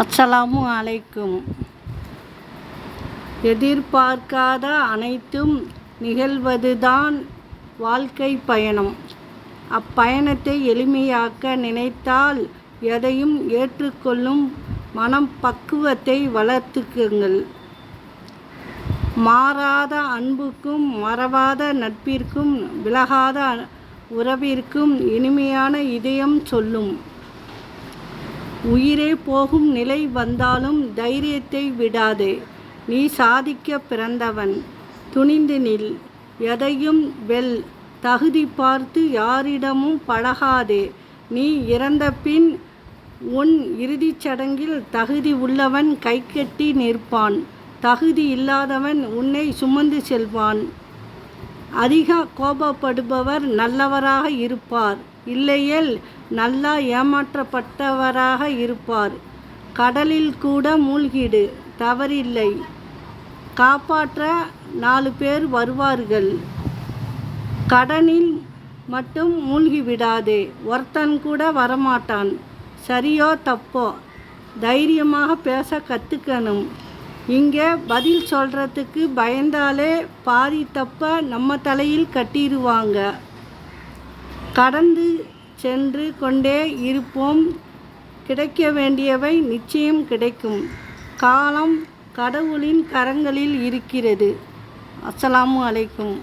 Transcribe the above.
அஸ்ஸலாமு அலைக்கும் எதிர்பார்க்காத அனைத்தும் நிகழ்வதுதான் வாழ்க்கை பயணம். அப்பயணத்தை எளிமையாக்க நினைத்தால் எதையும் ஏற்றுக்கொள்ளும் மனம் பக்குவத்தை வளர்த்துக்குங்கள். மாறாத அன்புக்கும் மறவாத நட்பிற்கும் விலகாத உறவிற்கும் இனிமையான இதயம் சொல்லும். உயிரே போகும் நிலை வந்தாலும் தைரியத்தை விடாதே. நீ சாதிக்க பிறந்தவன். துணிந்து நில். எதையும் வெல். தகுதி பார்த்து யாரிடமும் பழகாதே. நீ இறந்த பின் உன் இறுதிச் சடங்கில் தகுதி உள்ளவன் கைகட்டி நிற்பான். தகுதி இல்லாதவன் உன்னை சுமந்து செல்வான். அதிக கோபப்படுபவர் நல்லவராக இருப்பார். இல்லையேல் நல்லா ஏமாற்றப்பட்டவராக இருப்பார். கடலில் கூட மூழ்கிடு தவறில்லை. காப்பாற்ற நாலு பேர் வருவார்கள். கடனில் மட்டும் மூழ்கி விடாதே ஒருத்தன் கூட வரமாட்டான். சரியோ தப்போ? தைரியமாக பேச கற்றுக்கணும் இங்கே பதில் சொல்கிறதுக்கு பயந்தாலே பாதி தப்ப நம்ம தலையில் கட்டிடுவாங்க கடந்து சென்று கொண்டே இருப்போம். கிடைக்க வேண்டியவை நிச்சயம் கிடைக்கும். காலம் கடவுளின் கரங்களில் இருக்கிறது. அஸ்ஸலாமு அலைக்கும்.